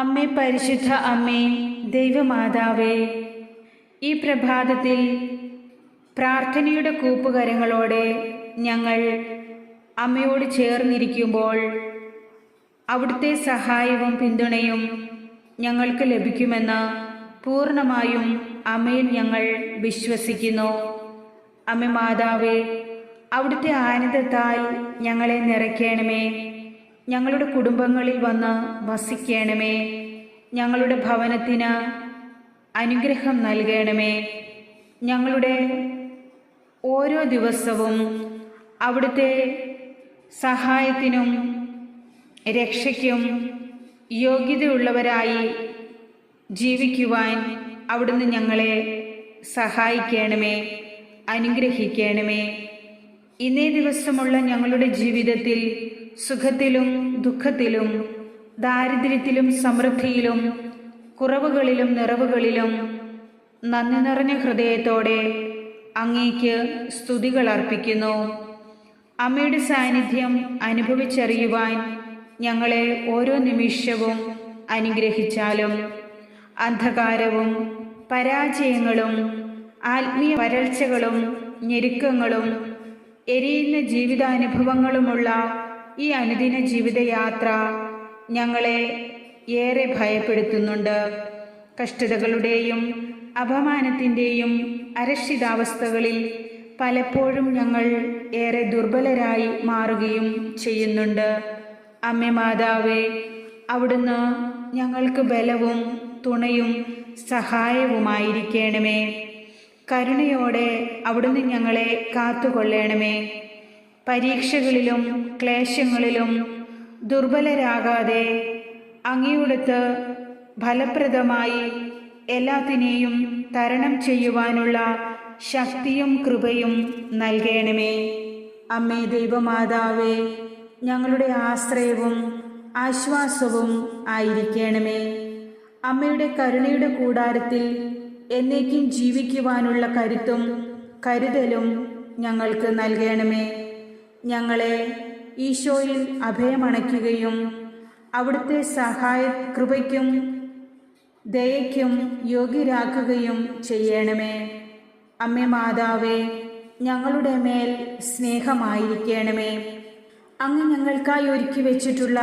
അമ്മേ പരിശുദ്ധ അമ്മേ ദൈവമാതാവേ ഈ പ്രഭാതത്തിൽ പ്രാർത്ഥനയുടെ കൂപ്പുകരങ്ങളോടെ ഞങ്ങൾ അമ്മയോട് ചേർന്നിരിക്കുമ്പോൾ അവിടുത്തെ സഹായവും പിന്തുണയും ഞങ്ങൾക്ക് ലഭിക്കുമെന്ന് പൂർണമായും അമ്മയിൽ ഞങ്ങൾ വിശ്വസിക്കുന്നു. അമ്മ മാതാവേ അവിടുത്തെ ആനന്ദത്താൽ ഞങ്ങളെ നിറയ്ക്കണമേ. ഞങ്ങളുടെ കുടുംബങ്ങളിൽ വന്ന് വസിക്കണമേ. ഞങ്ങളുടെ ഭവനത്തിന് അനുഗ്രഹം നൽകണമേ. ഞങ്ങളുടെ ഓരോ ദിവസവും അവിടുത്തെ സഹായത്തിനും രക്ഷയ്ക്കും യോഗ്യതയുള്ളവരായി ജീവിക്കുവാൻ അവിടുന്ന് ഞങ്ങളെ സഹായിക്കണമേ അനുഗ്രഹിക്കണമേ. ഇന്നേ ദിവസമുള്ള ഞങ്ങളുടെ ജീവിതത്തിൽ സുഖത്തിലും ദുഃഖത്തിലും ദാരിദ്ര്യത്തിലും സമൃദ്ധിയിലും കുറവുകളിലും നിറവുകളിലും നന്ദി നിറഞ്ഞ ഹൃദയത്തോടെ അങ്ങേക്ക് സ്തുതികൾ അർപ്പിക്കുന്നു. അമ്മയുടെ സാന്നിധ്യം അനുഭവിച്ചറിയുവാൻ ഞങ്ങളെ ഓരോ നിമിഷവും അനുഗ്രഹിച്ചാലും അന്ധകാരവും പരാജയങ്ങളും ആത്മീയ വരൾച്ചകളും ഞെരുക്കങ്ങളും എരിയുന്ന ജീവിതാനുഭവങ്ങളുമുള്ള ഈ അനുദിന ജീവിതയാത്ര ഞങ്ങളെ ഏറെ ഭയപ്പെടുത്തുന്നുണ്ട്. കഷ്ടതകളുടെയും അപമാനത്തിന്റെയും അരക്ഷിതാവസ്ഥകളിൽ പലപ്പോഴും ഞങ്ങൾ ഏറെ ദുർബലരായി മാറുകയും ചെയ്യുന്നുണ്ട്. അമ്മ മാതാവേ അവിടുന്ന് ഞങ്ങൾക്ക് ബലവും തുണയും സഹായവുമായിരിക്കണമേ. കരുണയോടെ അവിടുന്ന് ഞങ്ങളെ കാത്തുകൊള്ളണമേ. പരീക്ഷകളിലും ക്ലേശങ്ങളിലും ദുർബലരാകാതെ അങ്ങയോടത്ത് ഫലപ്രദമായി എല്ലാത്തിനെയും തരണം ചെയ്യുവാനുള്ള ശക്തിയും കൃപയും നൽകണമേ. അമ്മേ ദൈവമാതാവേ ഞങ്ങളുടെ ആശ്രയവും ആശ്വാസവും ആയിരിക്കണമേ. അമ്മയുടെ കരുണയുടെ കൂടാരത്തിൽ എന്നേക്കും ജീവിക്കുവാനുള്ള കരുത്തും കരുതലും ഞങ്ങൾക്ക് നൽകണമേ. ഞങ്ങളെ ഈശോയിൽ അഭയമണയ്ക്കുകയും അവിടുത്തെ സഹായ കൃപയ്ക്കും ദയയ്ക്കും യോഗ്യരാക്കുകയും ചെയ്യണമേ. അമ്മ മാതാവേ ഞങ്ങളുടെ മേൽ സ്നേഹമായിരിക്കണമേ. അങ്ങ് ഞങ്ങൾക്കായി ഒരുക്കി വെച്ചിട്ടുള്ള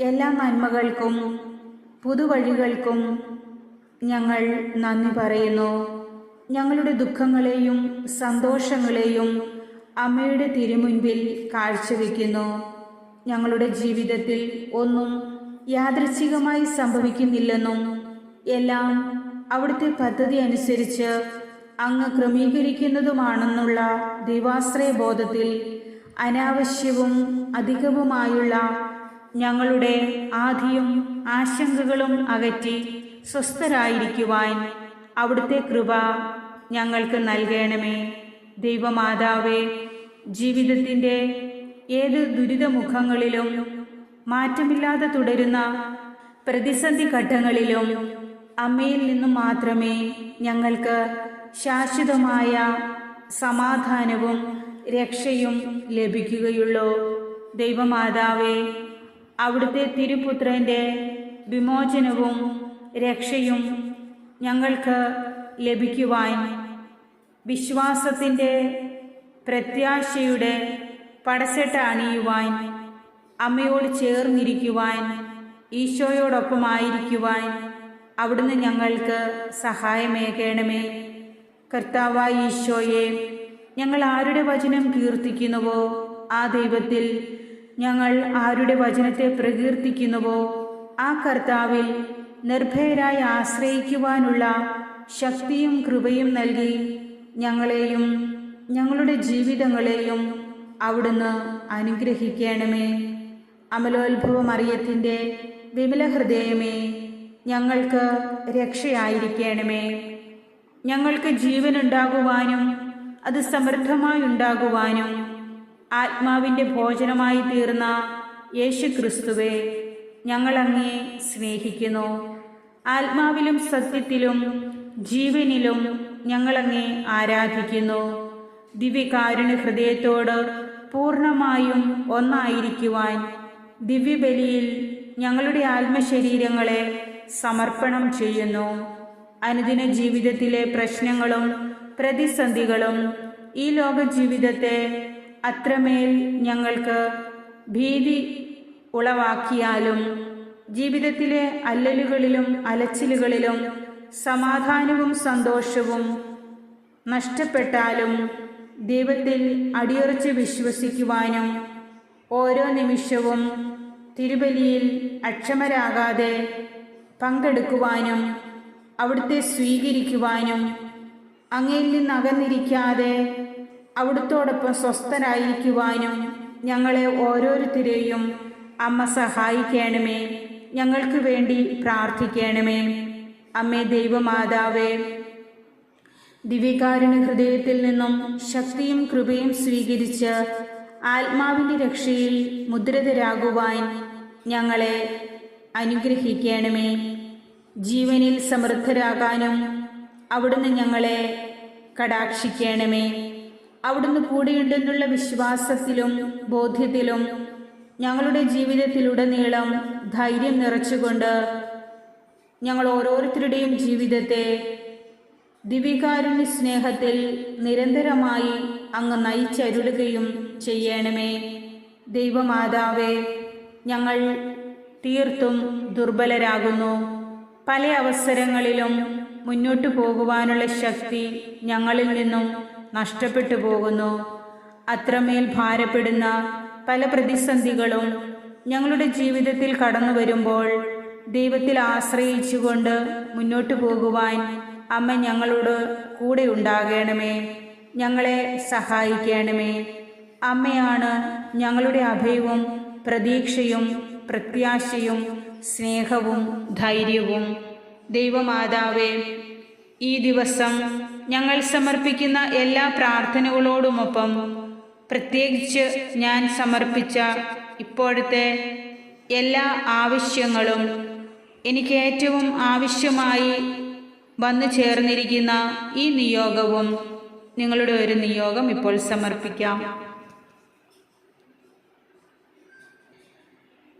എല്ലാ നന്മകൾക്കും പുതുവഴികൾക്കും ഞങ്ങൾ നന്ദി പറയുന്നു. ഞങ്ങളുടെ ദുഃഖങ്ങളെയും സന്തോഷങ്ങളെയും അമ്മയുടെ തിരുമുൻപിൽ കാഴ്ചവെക്കുന്നു. ഞങ്ങളുടെ ജീവിതത്തിൽ ഒന്നും യാദൃച്ഛികമായി സംഭവിക്കുന്നില്ലെന്നും എല്ലാം അവിടുത്തെ പദ്ധതി അനുസരിച്ച് അങ്ങ് ക്രമീകരിക്കുന്നതുമാണെന്നുള്ള ദൈവാശ്രയ ബോധത്തിൽ അനാവശ്യവും അധികവുമായുള്ള ഞങ്ങളുടെ ആധിയും ആശങ്കകളും അകറ്റി സ്വസ്ഥരായിരിക്കുവാൻ അവിടുത്തെ കൃപ ഞങ്ങൾക്ക് നൽകണമേ. ദൈവമാതാവേ ജീവിതത്തിന്റെ ഏത് ദുരിതമുഖങ്ങളിലും മാറ്റമില്ലാതെ തുടരുന്ന പ്രതിസന്ധി ഘട്ടങ്ങളിലും അമ്മയിൽ നിന്നും മാത്രമേ ഞങ്ങൾക്ക് ശാശ്വതമായ സമാധാനവും രക്ഷയും ലഭിക്കുകയുള്ളൂ. ദൈവമാതാവേ അവിടുത്തെ തിരുപുത്രന്റെ വിമോചനവും രക്ഷയും ഞങ്ങൾക്ക് ലഭിക്കുവാൻ വിശ്വാസത്തിന്റെ പ്രത്യാശയുടെ പടസെട്ട അണിയുവാൻ അമ്മയോട് ചേർന്നിരിക്കുവാൻ ഈശോയോടൊപ്പമായിരിക്കുവാൻ അവിടുന്ന് ഞങ്ങൾക്ക് സഹായമേകണമേ. കർത്താവായ ഈശോയെ ഞങ്ങൾ ആരുടെ വചനം കീർത്തിക്കുന്നുവോ? ആ ദൈവത്തിൽ ഞങ്ങൾ ആരുടെ വചനത്തെ പ്രകീർത്തിക്കുന്നുവോ? ആ കർത്താവിൽ നിർഭയരായി ആശ്രയിക്കുവാനുള്ള ശക്തിയും കൃപയും നൽകി ഞങ്ങളെയും ഞങ്ങളുടെ ജീവിതങ്ങളെയും അവിടുന്ന് അനുഗ്രഹിക്കണമേ. അമലോത്ഭവ മറിയത്തിന്റെ വിമല ഹൃദയമേ ഞങ്ങൾക്ക് രക്ഷയായിരിക്കണമേ. ഞങ്ങൾക്ക് ജീവനുണ്ടാകുവാനും അത് സമൃദ്ധമായി ഉണ്ടാകുവാനും ആത്മാവിന്റെ ഭോജനമായി തീർന്ന യേശു ക്രിസ്തുവെ ഞങ്ങളങ്ങേ സ്നേഹിക്കുന്നു. ആത്മാവിലും സത്യത്തിലും ജീവനിലും ഞങ്ങളങ്ങേ ആരാധിക്കുന്നു. ദിവ്യകാരുണ്യ ഹൃദയത്തോട് പൂർണമായും ഒന്നായിരിക്കുവാൻ ദിവ്യബലിയിൽ ഞങ്ങളുടെ ആത്മശരീരങ്ങളെ സമർപ്പണം ചെയ്യുന്നു. അനുദിന ജീവിതത്തിലെ പ്രശ്നങ്ങളും പ്രതിസന്ധികളും ഈ ലോക ജീവിതത്തെ അത്രമേൽ ഞങ്ങൾക്ക് ഭീതി ഉളവാക്കിയാലും ജീവിതത്തിലെ അല്ലലുകളിലും അലച്ചിലുകളിലും സമാധാനവും സന്തോഷവും നഷ്ടപ്പെട്ടാലും ദൈവത്തിൽ അടിയുറച്ച് വിശ്വസിക്കുവാനും ഓരോ നിമിഷവും തിരുബലിയിൽ അക്ഷമരാകാതെ പങ്കെടുക്കുവാനും അവിടുത്തെ സ്വീകരിക്കുവാനും അങ്ങയിൽ നിന്ന് അകന്നിരിക്കാതെ അവിടുത്തോടൊപ്പം സ്വസ്ഥരായിരിക്കുവാനും ഞങ്ങളെ ഓരോരുത്തരെയും അമ്മ സഹായിക്കണമേ. ഞങ്ങൾക്ക് വേണ്ടി പ്രാർത്ഥിക്കണമേ. അമ്മേ ദൈവമാതാവേ ദിവ്യകാരുണ്യ ഹൃദയത്തിൽ നിന്നും ശക്തിയും കൃപയും സ്വീകരിച്ച് ആത്മാവിന്റെ രക്ഷയിൽ മുദ്രിതരാകുവാൻ ഞങ്ങളെ അനുഗ്രഹിക്കണമേ. ജീവനിൽ സമൃദ്ധരാകാനും അവിടുന്ന് ഞങ്ങളെ കടാക്ഷിക്കണമേ. അവിടുന്ന് കൂടെയുണ്ടെന്നുള്ള വിശ്വാസത്തിലും ബോധ്യത്തിലും ഞങ്ങളുടെ ജീവിതത്തിലുടനീളം ധൈര്യം നിറച്ചുകൊണ്ട് ഞങ്ങൾ ഓരോരുത്തരുടെയും ജീവിതത്തെ ദിവികാരുണ്യ സ്നേഹത്തിൽ നിരന്തരമായി അങ്ങ് നയിച്ചരുളുകയും ചെയ്യണമേ. ദൈവമാതാവേ ഞങ്ങൾ തീർത്തും ദുർബലരാകുന്നു. പല അവസരങ്ങളിലും മുന്നോട്ടു പോകുവാനുള്ള ശക്തി ഞങ്ങളിൽ നിന്നും നഷ്ടപ്പെട്ടു പോകുന്നു. അത്രമേൽ ഭാരപ്പെടുന്ന പല പ്രതിസന്ധികളും ഞങ്ങളുടെ ജീവിതത്തിൽ കടന്നു വരുമ്പോൾ ദൈവത്തിൽ ആശ്രയിച്ചുകൊണ്ട് മുന്നോട്ടു പോകുവാൻ അമ്മ ഞങ്ങളോട് കൂടെ ഉണ്ടാകണമേ. ഞങ്ങളെ സഹായിക്കണമേ. അമ്മയാണ് ഞങ്ങളുടെ അഭയവും പ്രതീക്ഷയും പ്രത്യാശയും സ്നേഹവും ധൈര്യവും. ദൈവമാതാവേ ഈ ദിവസം ഞങ്ങൾ സമർപ്പിക്കുന്ന എല്ലാ പ്രാർത്ഥനകളോടുമൊപ്പം പ്രത്യേകിച്ച് ഞാൻ സമർപ്പിച്ച ഇപ്പോഴത്തെ എല്ലാ ആവശ്യങ്ങളും എനിക്ക് ഏറ്റവും ആവശ്യമായി വന്നു ചേർന്നിരിക്കുന്ന ഈ നിയോഗവും നിങ്ങളുടെ ഒരു നിയോഗം ഇപ്പോൾ സമർപ്പിക്കാം.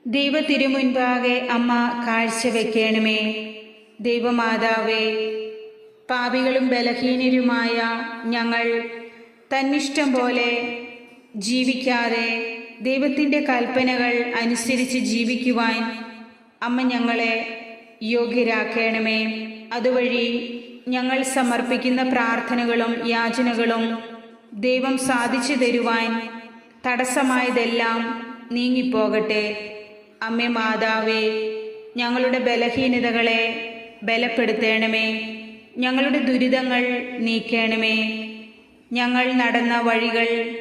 ദൈവ തിരുമുൻപാകെ അമ്മ കാഴ്ചവെക്കണമേ ദൈവമാതാവേ പാപികളും ബലഹീനരുമായ ഞങ്ങൾ തന്നിഷ്ടം പോലെ ജീവിക്കാതെ ദൈവത്തിന്റെ കൽപ്പനകൾ അനുസരിച്ച് ജീവിക്കുവാൻ അമ്മ ഞങ്ങളെ യോഗ്യരാക്കണമേ. അതുവഴി ഞങ്ങൾ സമർപ്പിക്കുന്ന പ്രാർത്ഥനകളും യാചനകളും ദൈവം സാധിച്ചു തരുവാൻ തടസ്സമായതെല്ലാം നീങ്ങിപ്പോകട്ടെ. അമ്മേ മാതാവേ ഞങ്ങളുടെ ബലഹീനതകളെ ബലപ്പെടുത്തണമേ. ഞങ്ങളുടെ ദുരിതങ്ങൾ നീക്കണമേ. ഞങ്ങൾ നടന്ന വഴികൾ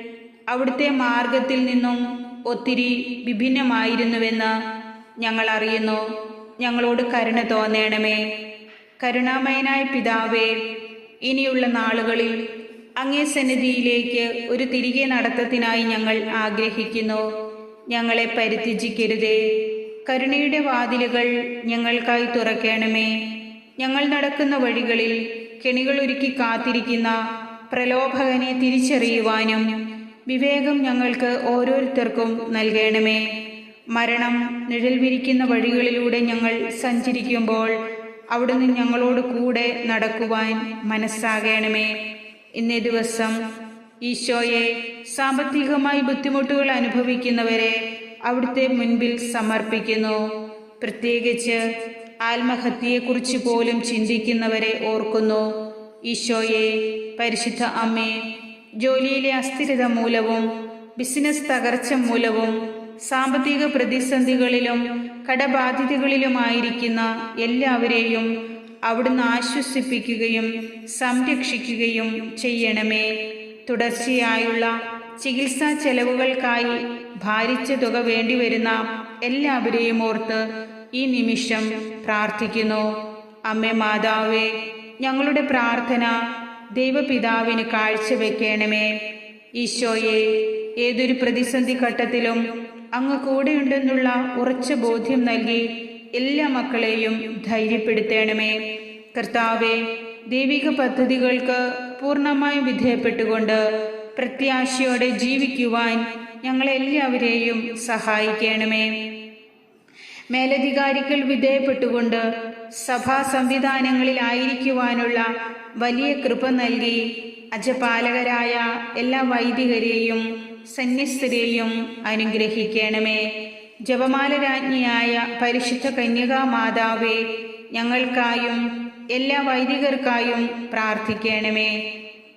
അവിടുത്തെ മാർഗത്തിൽ നിന്നും ഒത്തിരി വിഭിന്നമായിരുന്നുവെന്ന് ഞങ്ങൾ അറിയുന്നു ഞങ്ങളോട് കരുണ തോന്നേണമേ. കരുണാമയനായ പിതാവേ ഇനിയുള്ള നാളുകളിൽ അങ്ങേ സന്നിധിയിലേക്ക് ഒരു തിരികെ നടത്തത്തിനായി ഞങ്ങൾ ആഗ്രഹിക്കുന്നു. ഞങ്ങളെ പരിത്യജിക്കരുതേ. കരുണയുടെ വാതിലുകൾ ഞങ്ങൾക്കായി തുറക്കണമേ. ഞങ്ങൾ നടക്കുന്ന വഴികളിൽ കെണികളൊരുക്കി കാത്തിരിക്കുന്ന പ്രലോഭകനെ തിരിച്ചറിയുവാനും വിവേകം ഞങ്ങൾക്ക് ഓരോരുത്തർക്കും നൽകണമേ. മരണം നിഴൽ വിരിക്കുന്ന വഴികളിലൂടെ ഞങ്ങൾ സഞ്ചരിക്കുമ്പോൾ അവിടുന്ന് ഞങ്ങളോട് കൂടെ നടക്കുവാൻ മനസ്സാകണമേ. ഇന്നേ ദിവസം ഈശോയെ സാമ്പത്തികമായി ബുദ്ധിമുട്ടുകൾ അനുഭവിക്കുന്നവരെ അവിടുത്തെ മുൻപിൽ സമർപ്പിക്കുന്നു. പ്രത്യേകിച്ച് ആത്മഹത്യയെക്കുറിച്ച് പോലും ചിന്തിക്കുന്നവരെ ഓർക്കുന്നു. ഈശോയെ പരിശുദ്ധ അമ്മേ ജോലിയിലെ അസ്ഥിരത മൂലവും ബിസിനസ് തകർച്ച മൂലവും സാമ്പത്തിക പ്രതിസന്ധികളിലും കടബാധിതകളിലുമായിരിക്കുന്ന എല്ലാവരെയും അവിടുന്ന് ആശ്വസിപ്പിക്കുകയും സംരക്ഷിക്കുകയും ചെയ്യണമേ. തുടർച്ചയായുള്ള ചികിത്സാ ചെലവുകൾക്കായി ഭാരിച്ച തുക വേണ്ടിവരുന്ന എല്ലാവരെയും ഓർത്ത് ഈ നിമിഷം പ്രാർത്ഥിക്കുന്നു. അമ്മേ മാതാവേ ഞങ്ങളുടെ പ്രാർത്ഥന ദൈവപിതാവിന് കാഴ്ചവെക്കണമേ. ഈശോയെ ഏതൊരു പ്രതിസന്ധി ഘട്ടത്തിലും അങ്ങ് കൂടെയുണ്ടെന്നുള്ള ഉറച്ച ബോധ്യം നൽകി എല്ലാ മക്കളെയും ധൈര്യപ്പെടുത്തേണമേ. കർത്താവെ ദൈവിക പദ്ധതികൾക്ക് പൂർണമായും വിധേയപ്പെട്ടുകൊണ്ട് പ്രത്യാശയോടെ ജീവിക്കുവാൻ ഞങ്ങളെല്ലാവരെയും സഹായിക്കണമേ. മേലധികാരികൾ വിധേയപ്പെട്ടുകൊണ്ട് സഭാ സംവിധാനങ്ങളിലായിരിക്കുവാനുള്ള വലിയ കൃപ നൽകി അജപാലകരായ എല്ലാ വൈദികരെയും സന്യസ്തരെയും അനുഗ്രഹിക്കണമേ. ജപമാല രാജ്ഞിയായ പരിശുദ്ധ കന്യകാ മാതാവേ ഞങ്ങൾക്കായും എല്ലാ വൈദികർക്കായും പ്രാർത്ഥിക്കണമേ.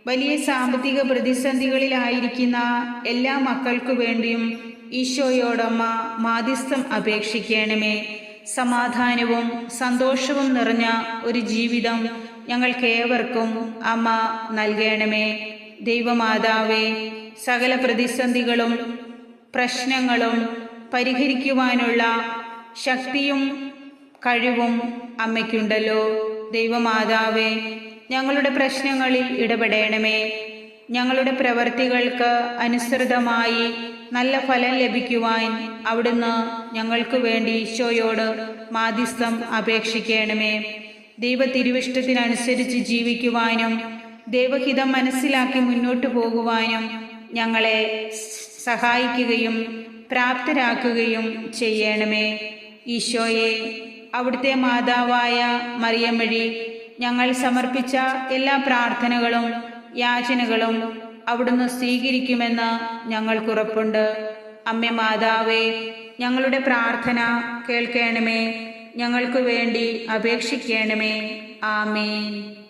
വലിയ സാമ്പത്തിക പ്രതിസന്ധികളിലായിരിക്കുന്ന എല്ലാ മക്കൾക്കു വേണ്ടിയും ഈശോയോടമ്മ മാധ്യസ്ഥം അപേക്ഷിക്കണമേ. സമാധാനവും സന്തോഷവും നിറഞ്ഞ ഒരു ജീവിതം ഞങ്ങൾക്കേവർക്കും അമ്മ നൽകണമേ. ദൈവമാതാവേ സകല പ്രതിസന്ധികളും പ്രശ്നങ്ങളും പരിഹരിക്കുവാനുള്ള ശക്തിയും കഴിവും അമ്മയ്ക്കുണ്ടല്ലോ. ദൈവമാതാവേ ഞങ്ങളുടെ പ്രശ്നങ്ങളിൽ ഇടപെടണമേ. ഞങ്ങളുടെ പ്രവർത്തികൾക്ക് അനുസൃതമായി നല്ല ഫലം ലഭിക്കുവാൻ അവിടുന്ന് ഞങ്ങൾക്ക് വേണ്ടി ഈശോയോട് മാധ്യസ്ഥം അപേക്ഷിക്കണമേ. ദൈവ തിരുവിഷ്ടത്തിനനുസരിച്ച് ജീവിക്കുവാനും ദൈവഹിതം മനസ്സിലാക്കി മുന്നോട്ടു പോകുവാനും ഞങ്ങളെ സഹായിക്കുകയും പ്രാപ്തരാക്കുകയും ചെയ്യണമേ. ഈശോയെ അവിടുത്തെ മാതാവായ മറിയം വഴി ഞങ്ങൾ സമർപ്പിച്ച എല്ലാ പ്രാർത്ഥനകളും യാചനകളും അവിടുന്ന് സ്വീകരിക്കുമെന്ന് ഞങ്ങൾക്കുറപ്പുണ്ട് അമ്മ മാതാവേ ഞങ്ങളുടെ പ്രാർത്ഥന കേൾക്കണമേ. ഞങ്ങൾക്ക് വേണ്ടി അപേക്ഷിക്കണമേ. ആമേൻ.